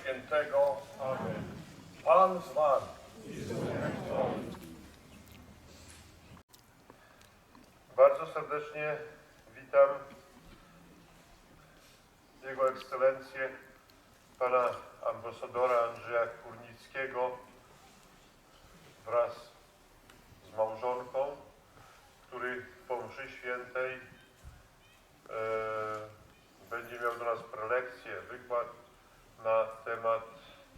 Świętego. Amen. Pan z wami. Bardzo serdecznie witam Jego Ekscelencję Pana Ambasadora Andrzeja Kurnickiego wraz z małżonką, który po mszy świętej e, będzie miał do nas prelekcję, wykład na temat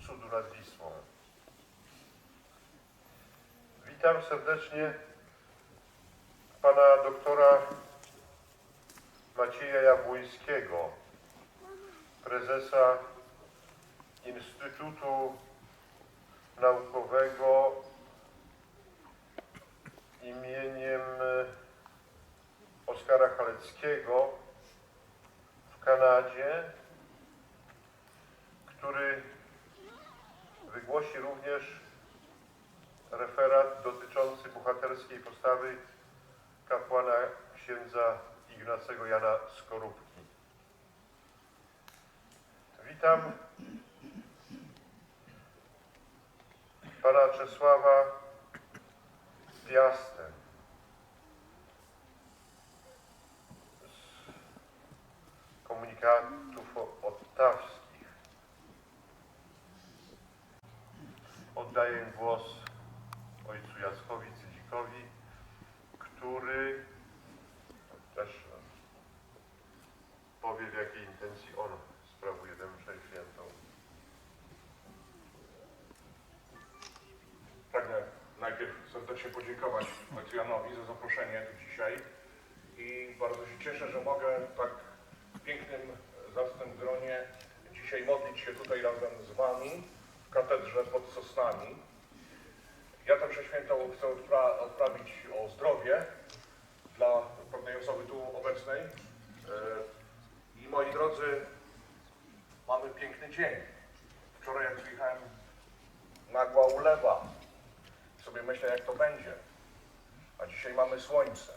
cudu nad Wisłą. Witam serdecznie pana doktora Macieja Jabłońskiego, prezesa Instytutu Naukowego imieniem Oskara Haleckiego w Kanadzie, który wygłosi również referat dotyczący bohaterskiej postawy kapłana księdza Ignacego Jana Skorupki. Witam pana Czesława Piastę z komunikatów ottawskich. Oddaję głos ojcu Jackowi Cydzikowi, który też powie w jakiej intencji on sprawuje tę mszę świętą. Pragnę najpierw serdecznie podziękować ojcu Janowi za zaproszenie tu dzisiaj i bardzo się cieszę, że mogę w tak pięknym, zacnym gronie dzisiaj modlić się tutaj razem z Wami w katedrze pod Sosnami. Ja tę mszę świętą chcę odpra- odprawić o zdrowie dla pewnej osoby tu obecnej. E, I moi drodzy, mamy piękny dzień. Wczoraj jak przyjechałem, nagła ulewa. Sobie myślę, jak to będzie. A dzisiaj mamy słońce.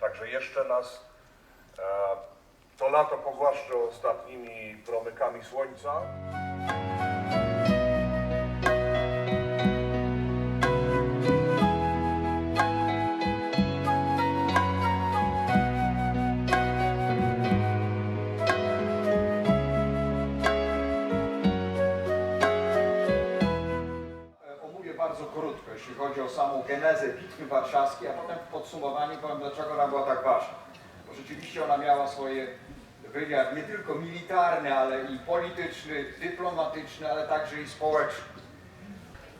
Także jeszcze nas e, to lato pogłaszczy ostatnimi promykami słońca. Genezę Bitwy Warszawskiej, a potem w podsumowaniu powiem, dlaczego ona była tak ważna. Bo rzeczywiście ona miała swoje wymiar nie tylko militarny, ale i polityczny, dyplomatyczny, ale także i społeczny.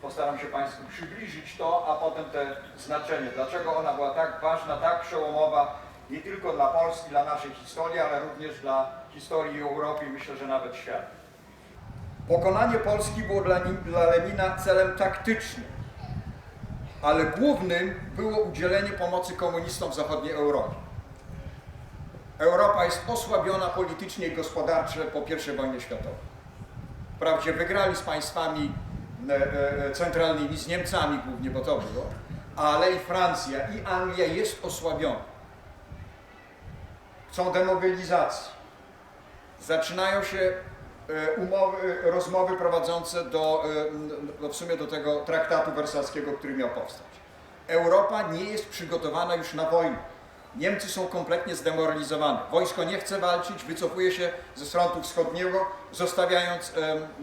Postaram się Państwu przybliżyć to, a potem te znaczenie. Dlaczego ona była tak ważna, tak przełomowa, nie tylko dla Polski, dla naszej historii, ale również dla historii Europy i myślę, że nawet świata. Pokonanie Polski było dla, dla Lenina celem taktycznym, ale głównym było udzielenie pomocy komunistom w zachodniej Europie. Europa jest osłabiona politycznie i gospodarczo po I wojnie światowej. Wprawdzie wygrali z państwami e, e, centralnymi, z Niemcami głównie, bo to było, ale i Francja, i Anglia jest osłabiona. Chcą demobilizacji. Zaczynają się umowy, rozmowy prowadzące do, e, do, w sumie do tego traktatu wersalskiego, który miał powstać. Europa nie jest przygotowana już na wojnę. Niemcy są kompletnie zdemoralizowane. Wojsko nie chce walczyć, wycofuje się ze frontu wschodniego, zostawiając,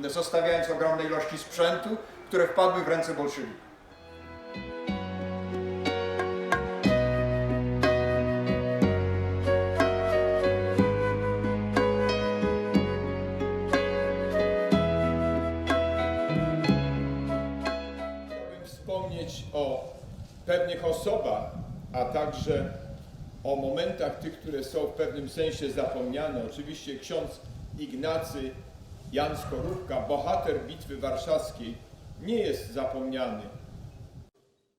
zostawiając ogromne ilości sprzętu, które wpadły w ręce bolszewików. Pewnych osobach, a także o momentach tych, które są w pewnym sensie zapomniane. Oczywiście ksiądz Ignacy Jan Skorupka, bohater Bitwy Warszawskiej, nie jest zapomniany.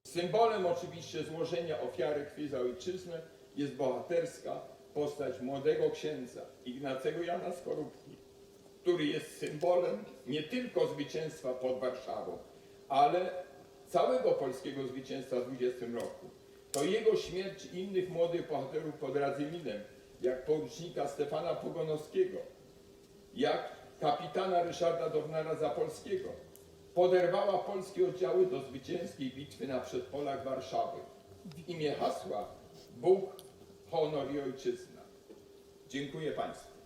Symbolem oczywiście złożenia ofiary krwi za ojczyznę jest bohaterska postać młodego księdza Ignacego Jana Skorupki, który jest symbolem nie tylko zwycięstwa pod Warszawą, ale całego polskiego zwycięstwa w 20 roku. To jego śmierć innych młodych bohaterów pod Radzyminem, jak porucznika Stefana Pogonowskiego, jak kapitana Ryszarda Dornara Zapolskiego poderwała polskie oddziały do zwycięskiej bitwy na przedpolach Warszawy w imię hasła Bóg, honor i ojczyzna. Dziękuję Państwu.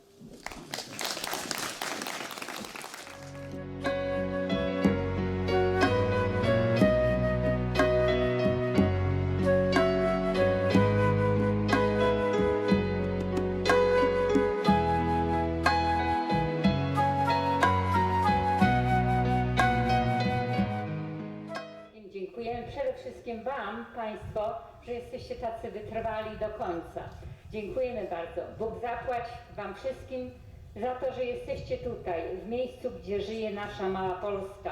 Państwo, że jesteście tacy wytrwali do końca. Dziękujemy bardzo. Bóg zapłać Wam wszystkim za to, że jesteście tutaj, w miejscu, gdzie żyje nasza mała Polska,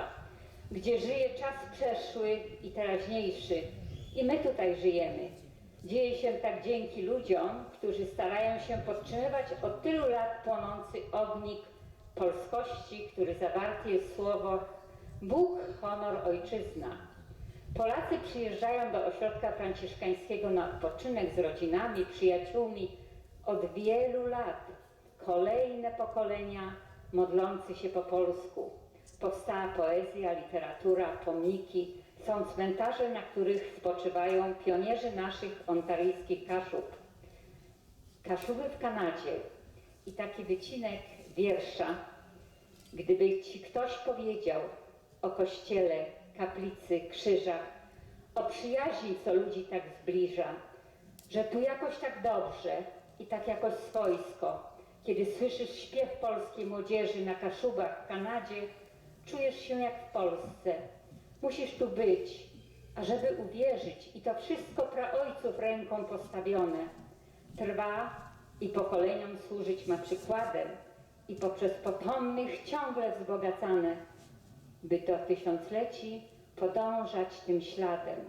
gdzie żyje czas przeszły i teraźniejszy. I my tutaj żyjemy. Dzieje się tak dzięki ludziom, którzy starają się podtrzymywać od tylu lat płonący ognik polskości, który zawarty jest słowo Bóg, honor, ojczyzna. Polacy przyjeżdżają do ośrodka franciszkańskiego na odpoczynek z rodzinami, przyjaciółmi od wielu lat. Kolejne pokolenia modlący się po polsku. Powstała poezja, literatura, pomniki. Są cmentarze, na których spoczywają pionierzy naszych ontaryjskich Kaszub. Kaszuby w Kanadzie i taki wycinek wiersza. Gdyby ci ktoś powiedział o kościele, kaplicy, krzyżach, o przyjaźni, co ludzi tak zbliża, że tu jakoś tak dobrze i tak jakoś swojsko, kiedy słyszysz śpiew polskiej młodzieży na Kaszubach w Kanadzie, czujesz się jak w Polsce. Musisz tu być, a żeby uwierzyć i to wszystko praojców ręką postawione, trwa i pokoleniom służyć ma przykładem i poprzez potomnych ciągle wzbogacane, by do tysiącleci podążać tym śladem.